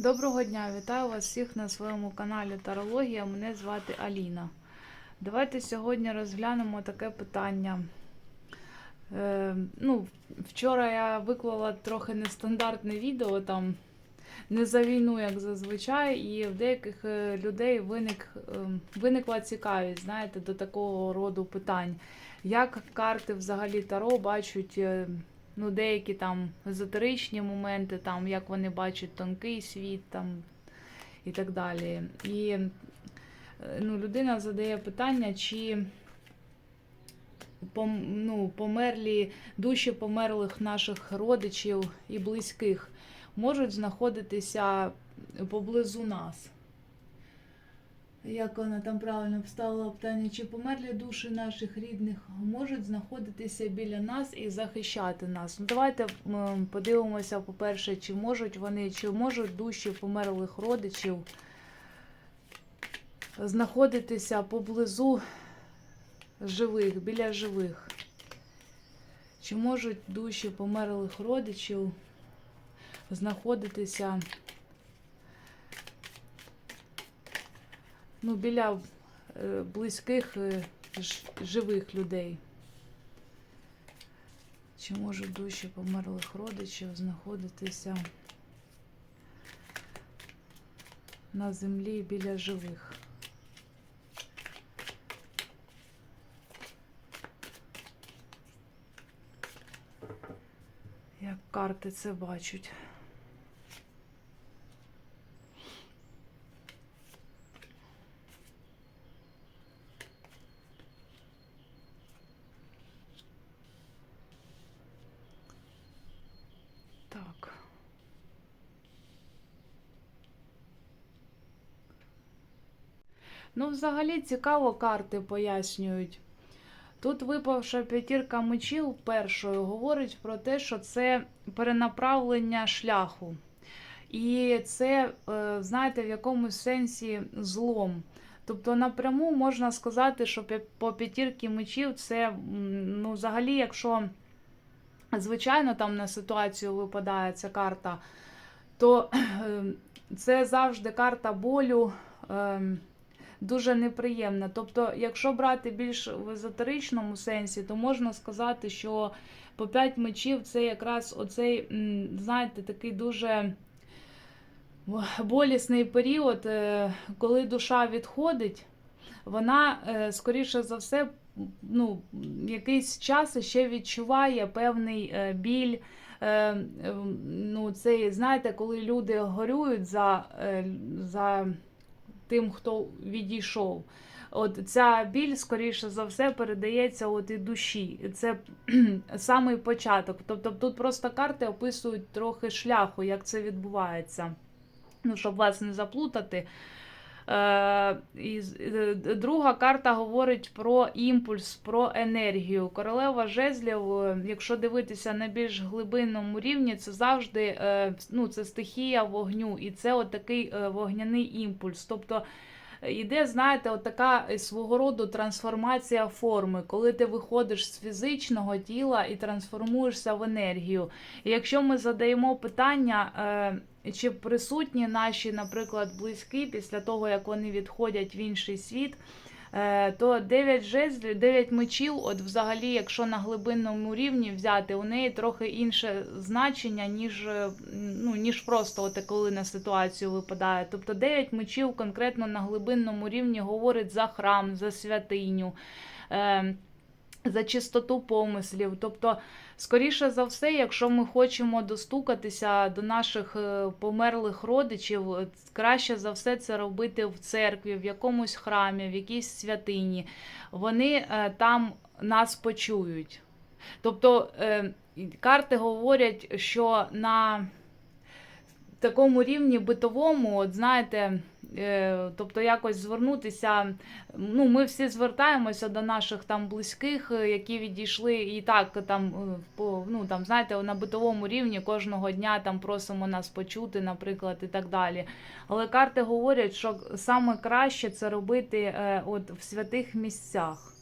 Доброго дня, вітаю вас всіх на своєму каналі Тарологія. Мене звати Аліна. Давайте сьогодні розглянемо таке питання. Е, ну, вчора я виклала трохи нестандартне відео, там не за війну, як зазвичай, і в деяких е, людей виник, е, виникла цікавість, знаєте, до такого роду питань. Як карти взагалі Таро бачать е, ну, деякі там езотеричні моменти, там, як вони бачать тонкий світ там, і так далі. І е, ну, людина задає питання, чи ну, померлі душі померлих наших родичів і близьких можуть знаходитися поблизу нас. Як вона там правильно вставила питання, чи померлі душі наших рідних можуть знаходитися біля нас і захищати нас? Ну, давайте подивимося, по-перше, чи можуть вони, чи можуть душі померлих родичів знаходитися поблизу живих, біля живих? Чи можуть душі померлих родичів знаходитися ну, біля е, близьких е, живих людей. Чи можуть душі померлих родичів знаходитися на землі біля живих? Як карти це бачать? Так. Ну, взагалі цікаво карти пояснюють. Тут випавша п'ятірка мечів першою говорить про те, що це перенаправлення шляху. І це, е, знаєте, в якомусь сенсі злом. Тобто напряму можна сказати, що по п'ятірки мечів це, ну, взагалі, якщо звичайно там на ситуацію випадає ця карта, то е, це завжди карта болю. Дуже неприємна. Тобто, якщо брати більш в езотеричному сенсі, то можна сказати, що по п'ять мечів це якраз оцей, знаєте, такий дуже болісний період, е, коли душа відходить, вона, е, скоріше за все, ну, якийсь час ще відчуває певний е, біль. Ну, це, знаєте, коли люди горюють за, за тим, хто відійшов. От ця біль, скоріше за все, передається от і душі. Це самий початок. Тобто тут просто карти описують трохи шляху, як це відбувається. Ну, щоб вас не заплутати. Е, е, друга карта говорить про імпульс, про енергію. Королева жезлів, е, якщо дивитися на більш глибинному рівні, це завжди ну, це стихія вогню, і це от такий е, вогняний імпульс. Тобто Іде, знаєте, от така е, свого роду трансформація форми, коли ти виходиш з фізичного тіла і трансформуєшся в енергію. І якщо ми задаємо питання, чи присутні наші, наприклад, близькі після того, як вони відходять в інший світ, е, то 9 жезлів, 9 мечів, от взагалі, якщо на глибинному рівні взяти, у неї трохи інше значення, ніж, е, ну, ніж просто от коли на ситуацію випадає. Тобто 9 мечів конкретно на глибинному рівні говорить за храм, за святиню. За чистоту помислів. Тобто, скоріше за все, якщо ми хочемо достукатися до наших е, померлих родичів, е, краще за все це робити в церкві, в якомусь храмі, в якійсь святині. Вони е, там нас почують. Тобто карти говорять, що на такому рівні битовому, от знаєте, е, тобто якось звернутися. Ну, ми всі звертаємося до наших там близьких, е, які відійшли, і так там е, по ну там знаєте, на битовому рівні кожного дня там просимо нас почути, наприклад, і так далі. Але карти говорять, що саме краще це робити от в святих місцях.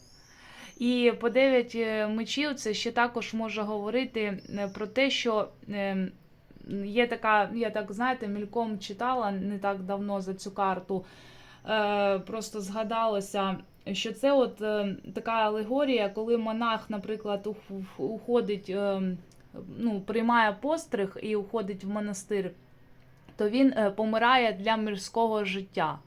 І по дев'ять е, мечів це ще також може говорити про те, що є така, я так знаєте, мільком читала не так давно за цю карту. Е, Просто згадалося, що це от е, така алегорія, коли монах, наприклад, уходить, е, ну, приймає постриг і уходить в монастир, то він помирає для мирського життя.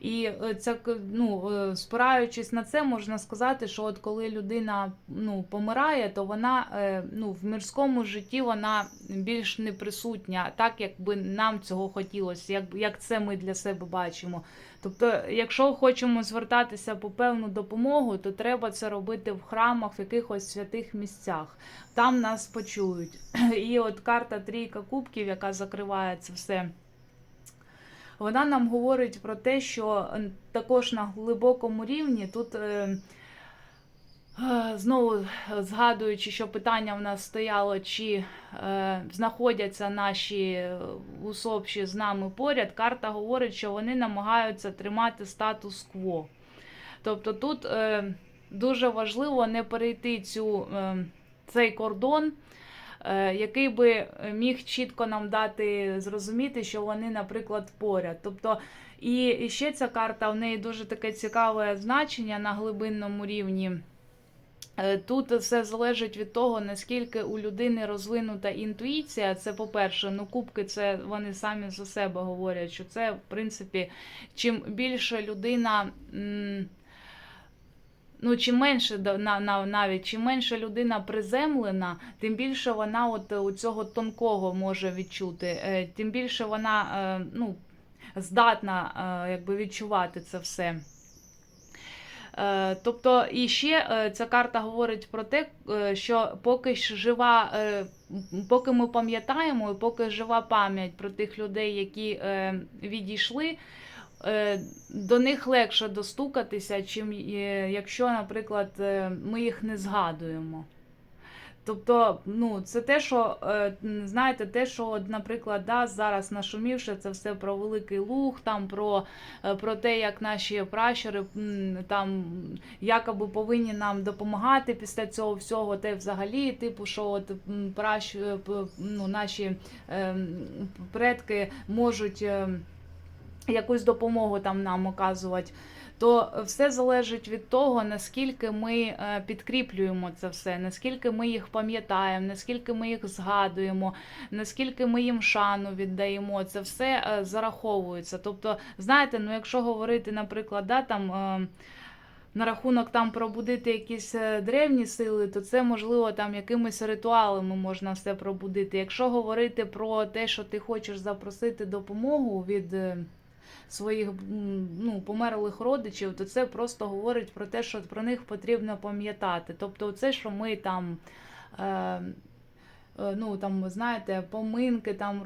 І е, це ну, е, спираючись на це, можна сказати, що от коли людина ну, помирає, то вона е, ну, в мирському житті вона більш не присутня, так якби нам цього хотілося, як, як це ми для себе бачимо. Тобто, якщо хочемо звертатися по певну допомогу, то треба це робити в храмах, в якихось святих місцях. Там нас почують. І от карта Трійка Кубків, яка закриває це все. Вона нам говорить про те, що також на глибокому рівні тут е, е, знову згадуючи, що питання в нас стояло, чи е, знаходяться наші е, усопші з нами поряд, карта говорить, що вони намагаються тримати статус-кво. Тобто тут е, дуже важливо не перейти цю, е, цей кордон, який би міг чітко нам дати зрозуміти, що вони, наприклад, поряд. Тобто, і і ще ця карта в неї дуже таке цікаве значення на глибинному рівні. Е, Тут все залежить від того, наскільки у людини розвинута інтуїція. Це по-перше, ну кубки, це вони самі за себе говорять, що це, в принципі, чим більше людина. м, Ну, чим менше на, на, навіть чим менше людина приземлена, тим більше вона от у цього тонкого може відчути, е, тим більше вона е, ну, здатна е, якби відчувати це все. Е, Тобто, і ще е, ця карта говорить про те, е, що поки ж жива, е, поки ми пам'ятаємо, і поки жива пам'ять про тих людей, які е, відійшли, е, до них легше достукатися, чим е, якщо, наприклад, е, ми їх не згадуємо. Тобто, ну, це те, що, е, знаєте, те, що, наприклад, да, зараз нашумівши, це все про Великий Луг, там про, е, про те, як наші пращури там якоби повинні нам допомагати після цього всього, те взагалі, типу, що от м, пращ, е, п- ну, наші е, предки можуть. Якусь допомогу там нам оказувати, то все залежить від того, наскільки ми е, підкріплюємо це все, наскільки ми їх пам'ятаємо, наскільки ми їх згадуємо, наскільки ми їм шану віддаємо. Це все е, зараховується. Тобто, знаєте, ну якщо говорити, наприклад, да, там. е, На рахунок там пробудити якісь древні сили, то це можливо там якимись ритуалами можна все пробудити. Якщо говорити про те, що ти хочеш запросити допомогу від своїх ну, померлих родичів, то це просто говорить про те, що про них потрібно пам'ятати. Тобто, це, що ми там. Е, е, Ну, там, знаєте, поминки там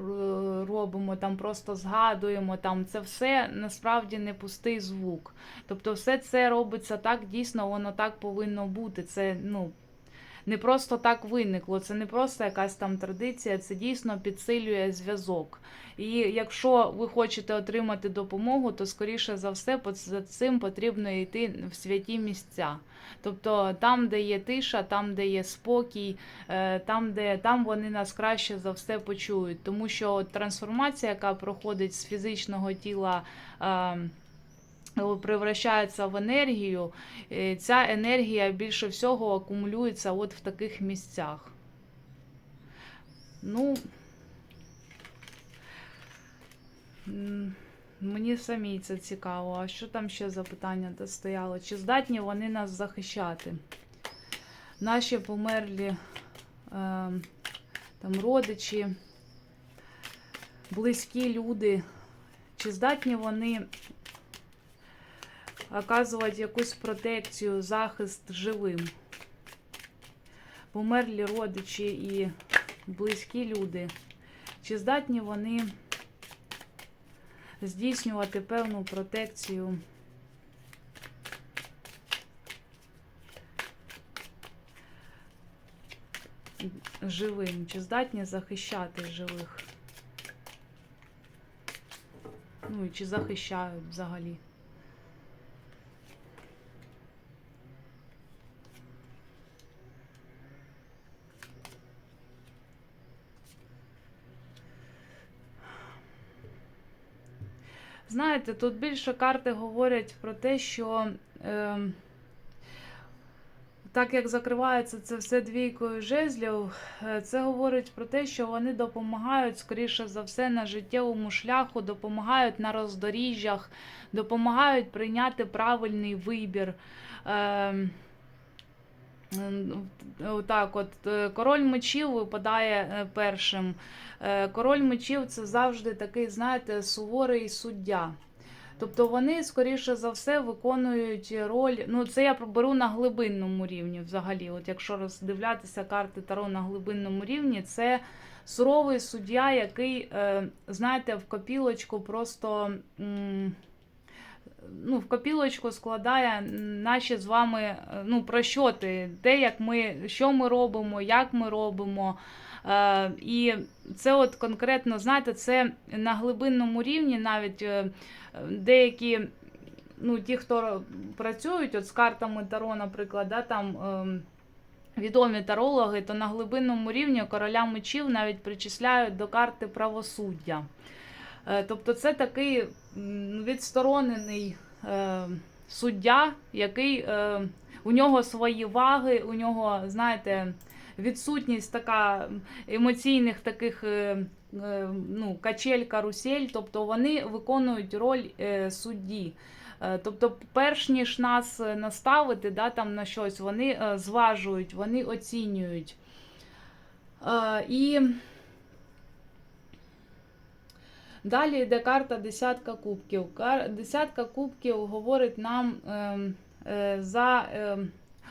робимо, там просто згадуємо, там це все насправді не пустий звук. Тобто, все це робиться так, дійсно, воно так повинно бути. Це ну, не просто так виникло, це не просто якась там традиція, це дійсно підсилює зв'язок. І якщо ви хочете отримати допомогу, то скоріше за все за цим потрібно йти в святі місця. Тобто там, де є тиша, там, де є спокій, е, там, де там вони нас краще за все почують. Тому що трансформація, яка проходить з фізичного тіла. Е, Превращається в енергію, е, ця енергія більше всього акумулюється от в таких місцях. Ну, мені самій це цікаво. А що там ще за питання стояло? Чи здатні вони нас захищати? Наші померлі е, там родичі, близькі люди, чи здатні вони оказувати якусь протекцію, захист живим. Померлі родичі і близькі люди. Чи здатні вони здійснювати певну протекцію? Живим, чи здатні захищати живих? Ну і чи захищають взагалі? Знаєте, тут більше карти говорять про те, що е, так як закривається це все двійкою жезлів, е, це говорить про те, що вони допомагають, скоріше за все, на життєвому шляху, допомагають на роздоріжжях, допомагають прийняти правильний вибір. Е, Отак, от е, король мечів випадає е, першим. Е, Король мечів це завжди такий, знаєте, суворий суддя. Тобто вони, скоріше за все, виконують роль. Ну, це я беру на глибинному рівні взагалі. От якщо роздивлятися карти Таро на глибинному рівні, це суровий суддя, який, знаєте, в копілочку просто. м, Ну, в копілочку складає наші з вами е, ну, прощоти, те, як ми, що ми робимо, як ми робимо. Е, і це от конкретно, знаєте, це на глибинному рівні навіть е, деякі, ну, ті, хто працюють от з картами Таро, наприклад, да, там. ем, Відомі тарологи, то на глибинному рівні короля мечів навіть причисляють до карти правосуддя. Е, Тобто це такий відсторонений е, суддя, який е, у нього свої ваги, у нього, знаєте, відсутність така емоційних таких ну, качель, карусель, тобто вони виконують роль судді. Тобто, перш ніж нас наставити да, там на щось, вони зважують, вони оцінюють. І Далі йде карта десятка кубків. Десятка кубків говорить нам ем, е, за ем,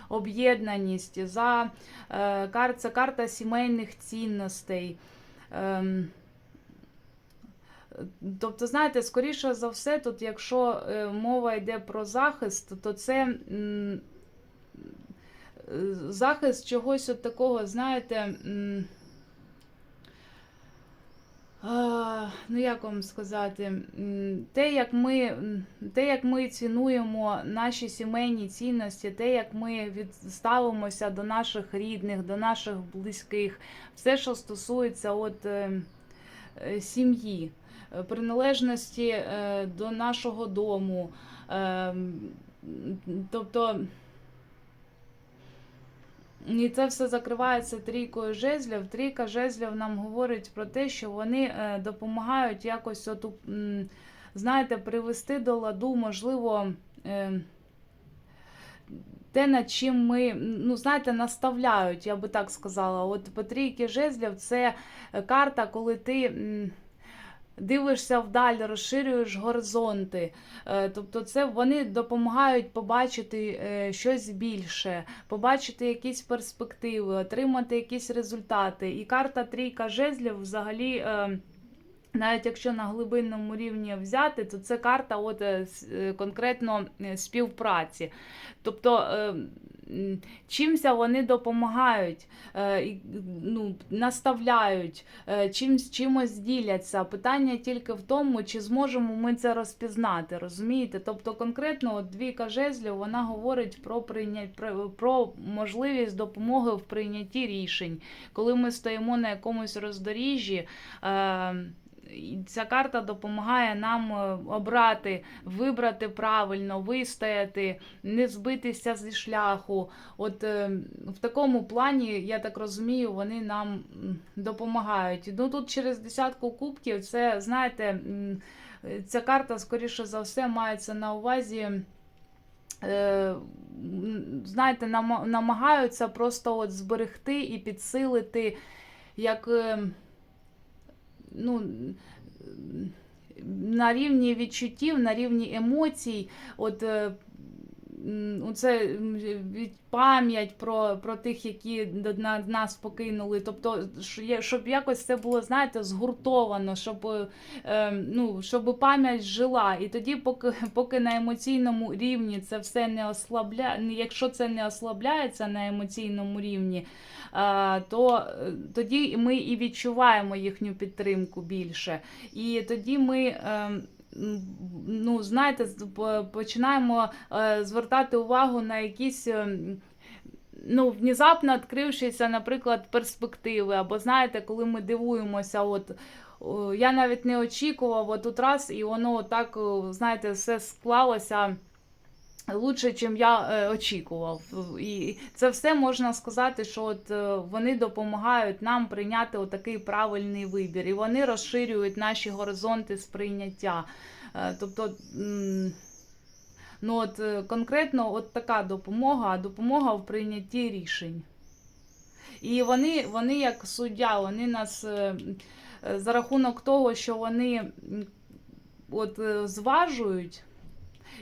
об'єднаність, за е, це карта сімейних цінностей. Ем, Тобто, знаєте, скоріше за все, тут, якщо е, мова йде про захист, то це захист чогось от такого, знаєте. Ну, як вам сказати, те, як ми, те, як ми цінуємо наші сімейні цінності, те, як ми відставимося до наших рідних, до наших близьких, все, що стосується от, е, е, сім'ї, е, приналежності до нашого дому. Тобто. І це все закривається трійкою жезлів. Трійка жезлів нам говорить про те, що вони е, допомагають якось, от, знаєте, привести до ладу, можливо, е, те, над чим ми, ну, знаєте, наставляють, я би так сказала. От по трійки жезлів це карта, коли ти. Дивишся вдаль, розширюєш горизонти. Е, Тобто, це вони допомагають побачити е, щось більше, побачити якісь перспективи, отримати якісь результати. І карта трійка жезлів взагалі. е, Навіть якщо на глибинному рівні взяти, то це карта от, конкретно співпраці. Тобто чимся вони допомагають, е, ну, наставляють, е, чимсь, чимось діляться. Питання тільки в тому, чи зможемо ми це розпізнати, розумієте? Тобто конкретно от двійка жезлів вона говорить про, прийня... про, можливість допомоги в прийнятті рішень. Коли ми стоїмо на якомусь роздоріжжі, е, ця карта допомагає нам е, обрати, вибрати правильно, вистояти, не збитися зі шляху. От е, в такому плані, я так розумію, вони нам допомагають. Ну тут через десятку кубків, це знаєте, ця карта, скоріше за все, мається на увазі. е, Знаєте, намагаються просто от зберегти і підсилити як ну, на рівні відчуттів, на рівні емоцій, от е, оце від- пам'ять про, про тих, які до- нас покинули. Тобто, щоб якось це було, знаєте, згуртовано, щоб, е, ну, щоб пам'ять жила. І тоді, поки, поки на емоційному рівні це все не ослабля... якщо це не ослабляється на емоційному рівні, е, то е, тоді ми і відчуваємо їхню підтримку більше. І тоді ми. Ну, знаєте, починаємо е, звертати увагу на якісь е, ну, внезапно відкрившися, наприклад, перспективи. Або знаєте, коли ми дивуємося, от я навіть не очікував, от тут раз, і воно так, знаєте, все склалося. Лучше, чим я е, очікував. І це все можна сказати, що от е, вони допомагають нам прийняти отакий правильний вибір, і вони розширюють наші горизонти сприйняття. Е, тобто, ну от конкретно от така допомога, допомога в прийнятті рішень. І вони, вони як суддя, вони нас за рахунок того, що вони от, зважують.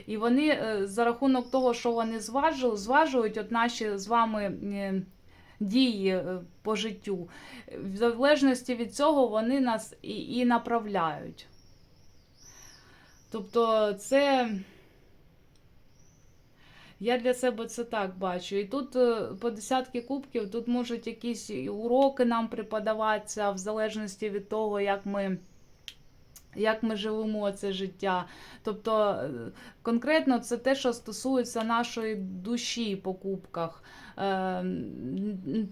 І вони е, за рахунок того, що вони зважують, зважують от наші з вами е, дії е, по життю. В залежності від цього вони нас і, і направляють. Тобто, це. Я для себе це так бачу. І тут по десятки кубків, тут можуть якісь уроки нам преподаватися в залежності від того, як ми, як ми живемо це життя. Тобто е, конкретно це те, що стосується нашої душі по кубках.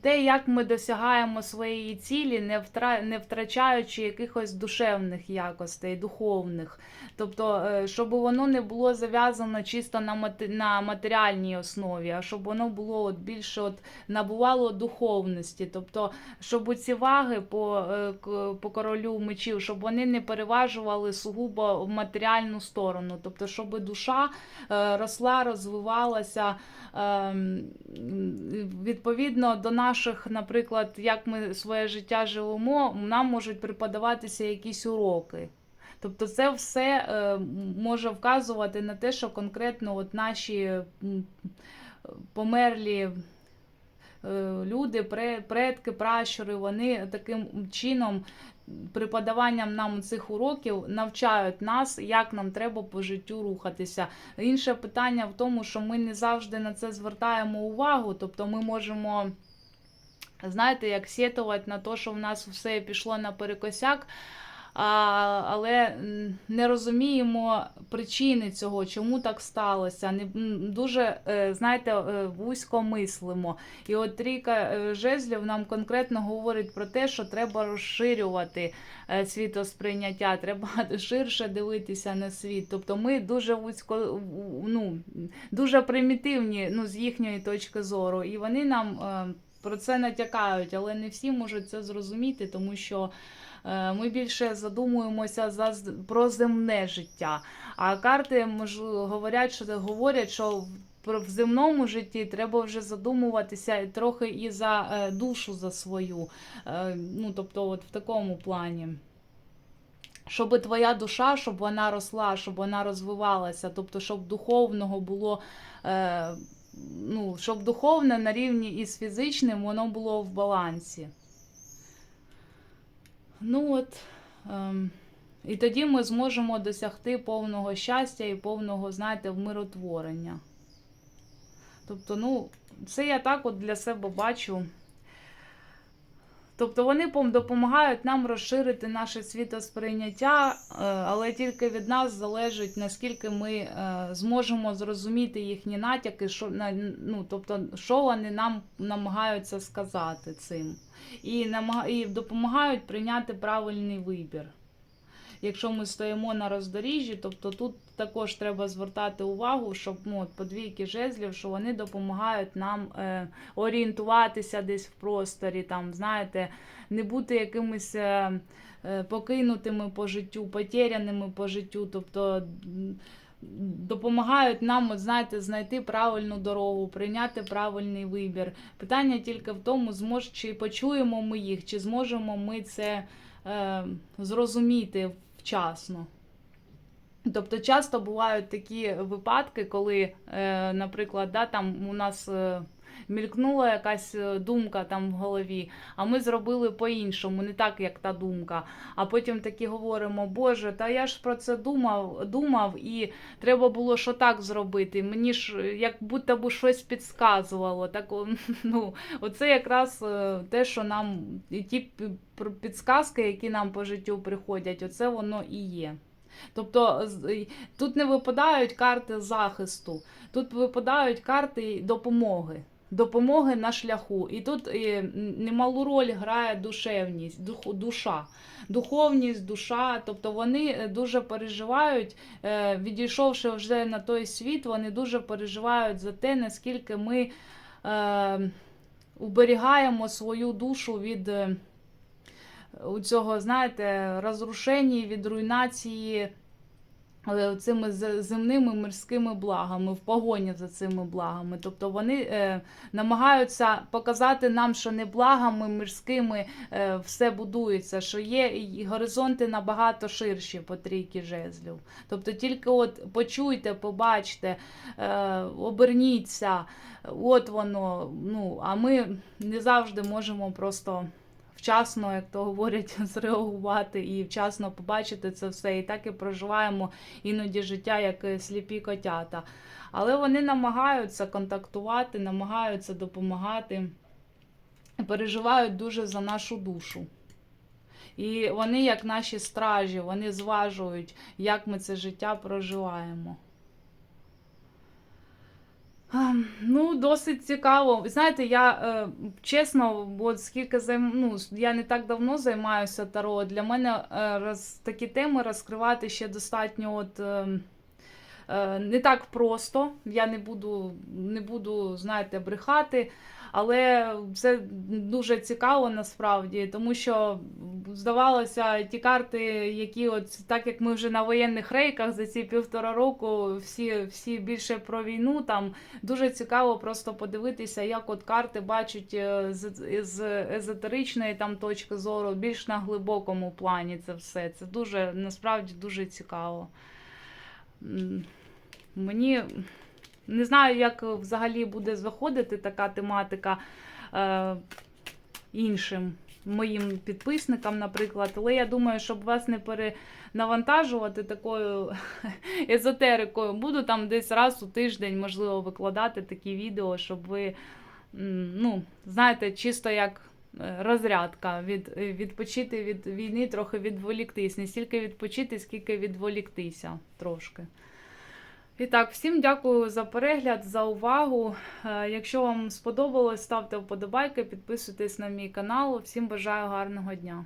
Те, як ми досягаємо своєї цілі, не втра- не втрачаючи якихось душевних якостей, духовних. Тобто, е, щоб воно не було зав'язано чисто на мати- на матеріальній основі, а щоб воно було от більше от набувало духовності. Тобто, щоб ці ваги по, е, по королю мечів, щоб вони не переважували сугубо в матеріальну сторону. Тобто, щоб душа е, росла, розвивалася. ем, Відповідно до наших, наприклад, як ми своє життя живемо, нам можуть преподаватися якісь уроки. Тобто це все е, може вказувати на те, що конкретно от наші померлі е, люди, предки, пращури, вони таким чином, преподаванням нам цих уроків, навчають нас, як нам треба по життю рухатися. Інше питання в тому, що ми не завжди на це звертаємо увагу, тобто ми можемо. Знаєте, як сетувати на те, що в нас все пішло наперекосяк, а, але не розуміємо причини цього, чому так сталося. Не, дуже, е, знаєте, е, вузько мислимо. І от трійка е, жезлів нам конкретно говорить про те, що треба розширювати світосприйняття, треба ширше дивитися на світ. Тобто ми дуже вузько, ну, дуже примітивні ну, з їхньої точки зору, і вони нам. Про це натякають, але не всі можуть це зрозуміти, тому що е, ми більше задумуємося за про земне життя. А карти можливо говорять, що говорять, що в земному житті треба вже задумуватися трохи і за е, душу за свою. Е, Ну, тобто, от в такому плані. Щоб твоя душа, щоб вона росла, щоб вона розвивалася, тобто, щоб духовного було. Е, ну, щоб духовне на рівні із фізичним воно було в балансі. Ну от. Ем, і тоді ми зможемо досягти повного щастя і повного, знаєте, вмиротворення. Тобто, ну, це я так от для себе бачу. Тобто вони пом- допомагають нам розширити наше світосприйняття, е, але тільки від нас залежить, наскільки ми е, зможемо зрозуміти їхні натяки, що, ну, тобто, що вони нам намагаються сказати цим. І, і допомагають прийняти правильний вибір. Якщо ми стоїмо на роздоріжжі, тобто тут також треба звертати увагу, щоб ну, по двійки жезлів, що вони допомагають нам е, орієнтуватися десь в просторі, там, знаєте, не бути якимись е, е, покинутими по життю, потеряними по життю. Тобто допомагають нам, знаєте, знайти правильну дорогу, прийняти правильний вибір. Питання тільки в тому, змож, чи почуємо ми їх, чи зможемо ми це е, зрозуміти вчасно. Тобто часто бувають такі випадки, коли, е, наприклад, да, там у нас е, мількнула якась е, думка там в голові, а ми зробили по-іншому, не так, як та думка. А потім такі говоримо, Боже, та я ж про це думав, думав, і треба було що так зробити. Мені ж як будто би щось підказувало. Так, ну, оце якраз е, те, що нам і ті підсказки, які нам по життю приходять, оце воно і є. Тобто тут не випадають карти захисту, тут випадають карти допомоги. Допомоги на шляху. І тут немалу роль грає душевність, душа, духовність, душа. Тобто вони е, дуже переживають, е, відійшовши вже на той світ, вони дуже переживають за те, наскільки ми е, уберігаємо свою душу від у цього, знаєте, розрушення, від руйнації цими з- земними мирськими благами, в погоні за цими благами. Тобто вони е, намагаються показати нам, що не благами мирськими е, все будується, що є і горизонти набагато ширші по трійки жезлів. Тобто тільки от почуйте, побачте, е, оберніться, от воно. Ну, а ми не завжди можемо просто вчасно, як то говорять, зреагувати і вчасно побачити це все. І так і проживаємо іноді життя, як сліпі котята. Але вони намагаються контактувати, намагаються допомагати, переживають дуже за нашу душу. І вони, як наші стражі, вони зважують, як ми це життя проживаємо. Ну, досить цікаво. Знаєте, я е, чесно, бо скільки займ... ну, я не так давно займаюся таро. Для мене е, роз... такі теми розкривати ще достатньо от, е, е, не так просто. Я не буду, не буду, знаєте, брехати. Але це дуже цікаво насправді, тому що здавалося, ті карти, які от так як ми вже на воєнних рейках за ці півтора року, всі, всі більше про війну, там дуже цікаво просто подивитися, як от карти бачать е, з, з езотеричної там точки зору, більш на глибокому плані це все. Це дуже насправді дуже цікаво. Мені не знаю, як взагалі буде заходити така тематика е, іншим моїм підписникам, наприклад. Але я думаю, щоб вас не перенавантажувати такою езотерикою, буду там десь раз у тиждень, можливо, викладати такі відео, щоб ви, ну, знаєте, чисто як. е, Розрядка від відпочити від війни, трохи відволіктись. Не стільки відпочити, скільки відволіктися трошки. І так, всім дякую за перегляд, за увагу. Е, Якщо вам сподобалось, ставте вподобайки, підписуйтесь на мій канал. Всім бажаю гарного дня.